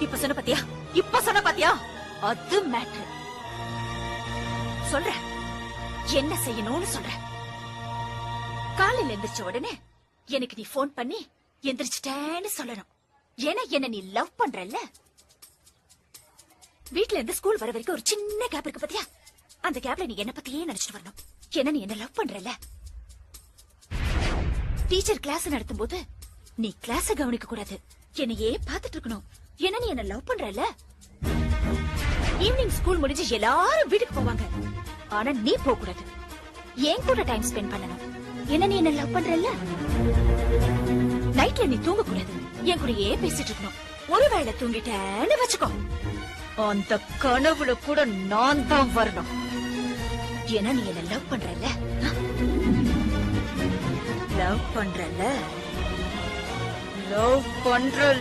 இப்ப சொன்ன பாத்தியா? இப்ப சொன்ன பாத்தியா? அது மேட்ரு சொல்ற என்ன செய்யணும்னு சொல்ற காலையில எந்திரிச்ச உடனே எனக்கு நீ போன் பண்ணி எந்திரிச்சிட்டேன்னு சொல்லணும். ஏன்னா என்ன நீ லவ் பண்றல்ல. வீட்ல இருந்து ஸ்கூல் வர வரைக்கும் ஒரு சின்ன கேப் இருக்கு பாத்தியா? அந்த கேப்ல நீ என்ன பத்தியே நினைச்சிட்டு வரணும். ஏன்னா நீ என்ன லவ் பண்றல்ல. டீச்சர் கிளாஸ் நடத்தும் போது நீ கிளாஸ கவனிக்க கூடாது. என்னையே பாத்துட்டு இருக்கணும். ஏன்னா நீ என்ன லவ் பண்றல ஈவினிங் ஸ்கூல் முடிஞ்சு எல்லாரும் வீட்டுக்கு போவாங்க. ஆனா நீ போக கூடாது என் கூட டைம் ஸ்பெண்ட் பண்ணணும். என்ன நீ என்ன லவ் பண்றல நைட்ல நீ தூங்க கூடாது என் கூடயே பேசிட்டு இருக்கணும். ஒருவேளை தூங்கிட்டேன்னு வச்சுக்கோ. அந்த கனவுல கூட நான் தான் வரணும். ஏன்னா நீ என்ன லவ் பண்றல லவ் பண்றல லவ் பண்ற